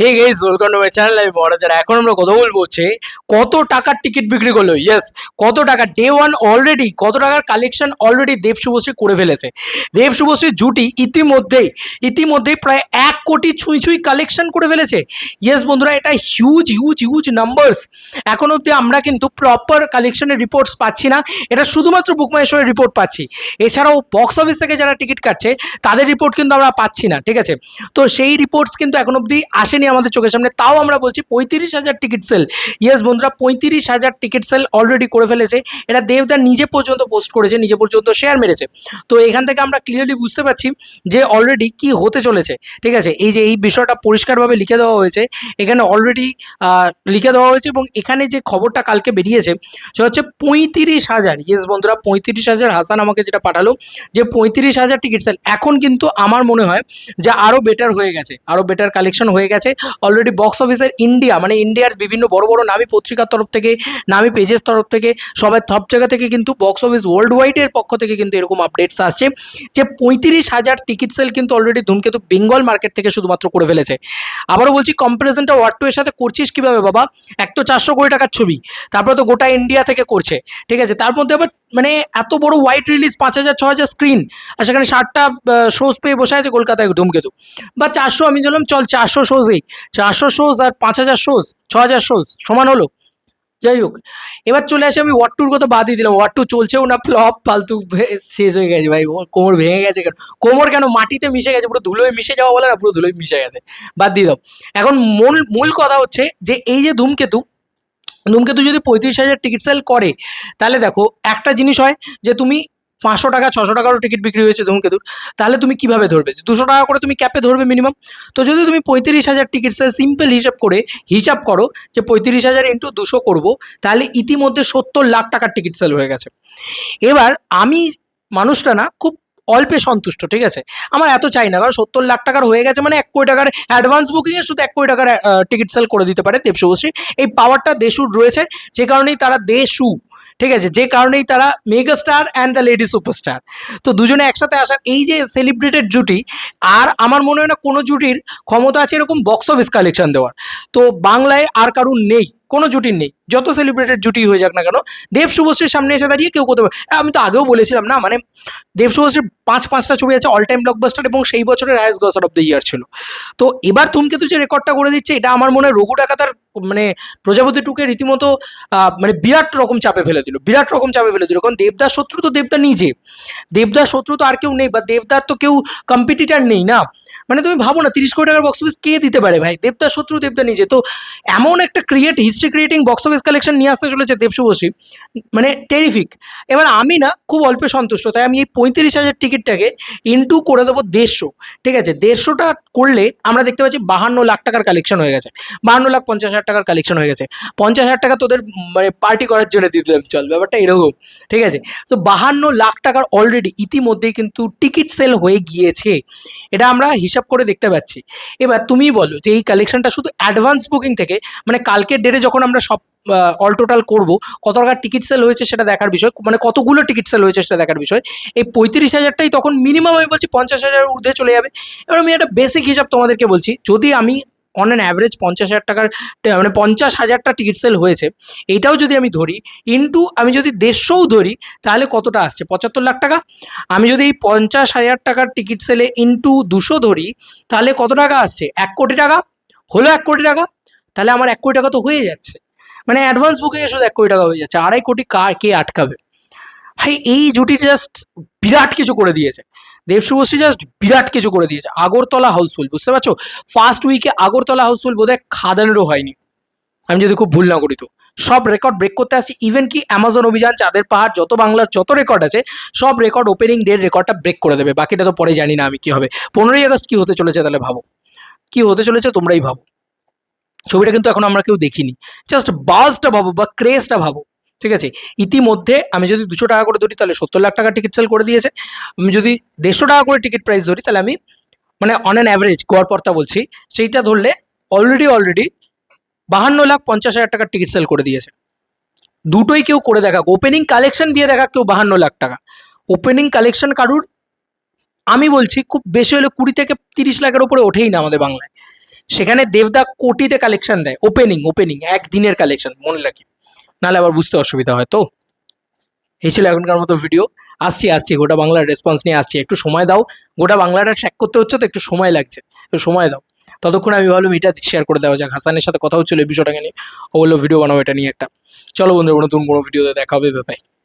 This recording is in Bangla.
Hey guys welcome to my channel আমি মহারাজার। এখন আমরা কথা বলব হচ্ছে, কত টাকার টিকিট বিক্রি করল? ইয়েস কত টাকা? ডে ওয়ান অলরেডি কত টাকার কালেকশন অলরেডি দেব শুভশ্রী করে ফেলেছে। দেব শুভশ্রীর জুটি ইতিমধ্যেই ইতিমধ্যেই প্রায় এক কোটি ছুঁই ছুঁই কালেকশন করে ফেলেছে। ইয়েস বন্ধুরা, এটা হিউজ হিউজ হিউজ নাম্বারস এখন অবধি আমরা কিন্তু প্রপার কালেকশনের রিপোর্টস পাচ্ছি না। এটা শুধুমাত্র বুকমাইশোরের রিপোর্ট পাচ্ছি। এছাড়াও বক্স অফিস থেকে যারা টিকিট কাটছে, তাদের রিপোর্ট কিন্তু আমরা পাচ্ছি না, ঠিক আছে? তো সেই রিপোর্টস কিন্তু এখন অবধি আসেনি। আমাদের চোখের সামনে, তাও আমরা বলছি পঁয়ত্রিশ হাজার টিকিট সেল ইয়েস বন্ধুরা, পঁয়ত্রিশ হাজার টিকিট সেল অলরেডি করে ফেলেছে। এটা দেবদা নিজে পর্যন্ত পোস্ট করেছে, নিজে পর্যন্ত শেয়ার মেরেছে। তো এখান থেকে আমরা ক্লিয়ারলি বুঝতে পারছি যে অলরেডি কি হতে চলেছে, ঠিক আছে? এই যে এই বিষয়টা পরিষ্কারভাবে লিখে দেওয়া হয়েছে, এখানে অলরেডি লিখে দেওয়া হয়েছে এবং এখানে যে খবরটা কালকে বেরিয়েছে, সেটা হচ্ছে পঁয়ত্রিশ হাজার। ইয়েস বন্ধুরা, পঁয়ত্রিশ হাজার হাসান আমাকে যেটা পাঠালো যে পঁয়ত্রিশ হাজার টিকিট সেল এখন কিন্তু আমার মনে হয় যে আরও বেটার হয়ে গেছে আরও বেটার কালেকশন হয়ে গেছে। অলরেডি বক্স অফিসের ইন্ডিয়া মানে ইন্ডিয়ার বিভিন্ন বড় বড় নামী পত্রিকার তরফ থেকে, নামী পেজের তরফ থেকে, সবাই সব জায়গা থেকে কিন্তু বক্স অফিস ওয়ার্ল্ড ওয়াইডের পক্ষ থেকে কিন্তু এরকম আপডেটস আসছে, যে পঁয়ত্রিশ হাজার টিকিট সেল কিন্তু অলরেডি ধূমকেতু বেঙ্গল মার্কেট থেকে শুধুমাত্র করে ফেলেছে। আবারও বলছি কম্পারিজনটা ওয়ার টু এর সাথে করছিস কীভাবে বাবা? এক তো চারশো কোটি টাকার ছবি, তারপরে তো গোটা ইন্ডিয়া থেকে করছে, ঠিক আছে? তার মধ্যে আবার মানে এত বড় হোয়াইট রিলিজ পাঁচ হাজার, ছ হাজার স্ক্রিন আর সেখানে ষাটটা শোজ পেয়ে বসে আছে কলকাতায় ধূমকেতু। বা চারশো আমি বললাম চল চারশো শোজেই চারশো শোজ আর পাঁচ হাজার শোজ ছ হাজার শোজ সমান হলো। যাই হোক, এবার চলে আসি আমি ওয়ার টুর কথা বাদই দিলাম। ওয়ার টু চলছেও না ফ্লপ ফালতু শেষ হয়ে গেছে ভাই। ওর কোমর ভেঙে গেছে কেন? কোমর কেন মাটিতে মিশে গেছে? পুরো ধুলোয় মিশে যাওয়া বলে না, পুরো ধুলোয় মিশে গেছে। বাদ দিয়ে দাও। এখন মূল মূল কথা হচ্ছে যে এই যে ধূমকেতু ধূমকেতু যদি পঁয়ত্রিশ হাজার টিকিট সেল করে, তাহলে দেখো একটা জিনিস হয় যে তুমি পাঁচশো টাকা, ছশো টাকারও টিকিট বিক্রি হয়েছে ধূমকেতুর তাহলে তুমি কীভাবে ধরবে? দুশো টাকা করে তুমি ক্যাপে ধরবে মিনিমাম তো যদি তুমি পঁয়ত্রিশ হাজার টিকিট সিম্পল হিসাব করে হিসাব করো যে পঁয়ত্রিশ হাজার ইন্টু দুশো করব, তাহলে ইতিমধ্যে সত্তর লাখ টাকার টিকিট সেল হয়ে গেছে। এবার আমি মানুষটা না, খুব অল্পে সন্তুষ্ট, ঠিক আছে? আমার এত চাই না, কারণ সত্তর লাখ টাকার হয়ে গেছে মানে এক কোটি টাকার অ্যাডভান্স বুকিংয়ে শুধু এক কোটি টাকার টিকিট সেল করে দিতে পারে দেব শুভশ্রী এই পাওয়ারটা দেশুর রয়েছে, যে কারণেই তারা দেশু। ঠিক আছে? যে কারণেই তারা mega star and the lady superstar তো দুজনে একসাথে আসার এই যে সেলিব্রেটেড জুটি, আর আমার মনে হয় না কোনো জুটির ক্ষমতা আছে এরকম বক্স অফিস কালেকশন দেওয়ার। তো বাংলায় আর কারুর নেই। কোনো জুটির নেই। যত সেলিব্রেটেড জুটি হয়ে যাক না কেন, দেব শুভশ্রীর সামনে এসে দাঁড়িয়ে কেউ করতে পারে আমি তো আগেও বলেছিলাম না মানে দেব শুভশ্রীর পাঁচ পাঁচটা ছবি আছে অল টাইম ব্লকবাস্টার এবং সেই বছরের highest grosser of the year ছিল। তো এবার ধূমকেতু যে রেকর্ডটা করে দিচ্ছে, এটা আমার মনে হয় রঘু ডাকাতার মানে প্রজাপতি টুকে রীতিমতো মানে বিরাট রকম চাপে ফেলে দিল, বিরাট রকম চাপে ফেলে দিল। কারণ দেবদার শত্রু তো দেবদা নিজে। দেবদার শত্রু তো আর কেউ নেই, বা দেবদার তো কেউ কম্পিটিটার নেই না। মানে তুমি ভাবো না, তিরিশ কোটি টাকার বক্স অফিস কে দিতে পারে ভাই? দেবদার শত্রু, দেবদা নিজে। তো এমন একটা create history creating box office collection নিয়ে আসতে চলেছে দেব শুভশ্রী মানে টেরিফিক এবার আমি না খুব অল্পে সন্তুষ্ট, তাই আমি এই পঁয়ত্রিশ হাজার টিকিটটাকে ইনটু করে দেবো দেড়শো। ঠিক আছে? দেড়শোটা করলে আমরা দেখতে পাচ্ছি বাহান্ন লাখ টাকার কালেকশন হয়ে গেছে। বাহান্ন লাখ পঞ্চাশ হাজার টাকার কালেকশন হয়ে গেছে। পঞ্চাশ হাজার টাকা তোদের মানে পার্টি করার জন্য দিয়ে দিলাম, চল ব্যাপারটা এরকম। ঠিক আছে? তো বাহান্ন লাখ টাকার অলরেডি ইতিমধ্যেই কিন্তু টিকিট সেল হয়ে গিয়েছে। এটা আমরা হিসাব করে দেখতে পাচ্ছি। এবার তুমিই বলো যে এই কালেকশনটা শুধু অ্যাডভান্স বুকিং থেকে মানে কালকের ডেটে যখন আমরা সব অল টোটাল করব, কত টাকার টিকিট সেল হয়েছে সেটা দেখার বিষয় মানে কতগুলো টিকিট সেল হয়েছে সেটা দেখার বিষয়, এই পঁয়ত্রিশ হাজারটাই তখন মিনিমাম আমি বলছি পঞ্চাশ হাজার ঊর্ধ্বে চলে যাবে। এবার আমি একটা বেসিক হিসাব তোমাদেরকে বলছি, যদি আমি অন অ্যান অ্যাভারেজ পঞ্চাশ হাজার টাকার মানে পঞ্চাশ হাজারটা টিকিট সেল হয়েছে এইটাও যদি আমি ধরি ইন্টু আমি যদি দেড়শোও ধরি, তাহলে কতটা আসছে? পঁচাত্তর লাখ টাকা। আমি যদি এই পঞ্চাশ হাজার টাকার টিকিট সেলে ইন্টু দুশো ধরি, তাহলে কত টাকা আসছে? এক কোটি টাকা। হলো এক কোটি টাকা। তাহলে আমার এক কোটি টাকা তো হয়ে যাচ্ছে। মানে অ্যাডভান্স বুকিংয়ে শুধু এক কোটি টাকা হয়ে যাচ্ছে, আড়াই কোটি কার কে আটকাবে? ভাই, এই জুটি জাস্ট বিরাট কিছু করে দিয়েছে। দেব শুভশ্রী জাস্ট বিরাট কিছু করে দিয়েছে। আগরতলা হাউসফুল বুঝতে পারছ? ফার্স্ট উইকে আগরতলা হাউসফুল বোধহয় খাদানেরও হয়নি। আমি যদি খুব ভুল না করি তো। সব রেকর্ড ব্রেক করতে আসছি। ইভেন কি অ্যামাজন অভিযান, চাঁদের পাহাড়, যত বাংলার যত রেকর্ড আছে, সব রেকর্ড ওপেনিং ডের রেকর্ডটা ব্রেক করে দেবে। বাকিটা তো পরে জানি না আমি কি হবে। পনেরোই আগস্ট কি হতে চলেছে তাহলে ভাবো। কি হতে চলেছে তোমরাই ভাবো। ছবিটা কিন্তু এখন আমরা কেউ দেখিনি। জাস্ট বাজটা ভাবো বা ক্রেজটা ভাবো, ঠিক আছে? ইতিমধ্যে আমি যদি দুশো টাকা করে ধরি, তাহলে সত্তর লাখ টাকা টিকিট সেল করে দিয়েছে। আমি যদি দেড়শো টাকা করে টিকিট প্রাইস ধরি, তাহলে আমি মানে অন অ্যান অ্যাভারেজ গড়পড়তা বলছি, সেইটা ধরলে অলরেডি অলরেডি বাহান্ন লাখ পঞ্চাশ হাজার টাকার টিকিট সেল করে দিয়েছে। দুটোই কেউ করে দেখা। ওপেনিং কালেকশন দিয়ে দেখা কেউ বাহান্ন লাখ টাকা। ওপেনিং কালেকশন কারুর? আমি বলছি, খুব বেশি হলে কুড়ি থেকে তিরিশ লাখের ওপরে ওঠেই না আমাদের বাংলায়। সেখানে দেবদা কোটিতে কালেকশন দেয়। ওপেনিং ওপেনিং একদিনের কালেকশন মনে রাখি। নাহলে আবার বুঝতে অসুবিধা হয় তো। এই ছিল এখনকার মতো ভিডিও আসছি আসছি, গোটা বাংলার রেসপন্স নিয়ে আসছি। একটু সময় দাও। গোটা বাংলাটা ট্র্যাক করতে হচ্ছে তো একটু সময় লাগছে। একটু সময় দাও। ততক্ষণ আমি ভাবলাম এটা শেয়ার করে দেওয়া যাক। হাসানের সাথে কথা হচ্ছিল এই বিষয়টাকে নিয়ে। ও বলল ভিডিও বানাবো এটা নিয়ে একটা। চলো বন্ধুরা, নতুন কোনো ভিডিওতে দেখা হবে ব্যাপারে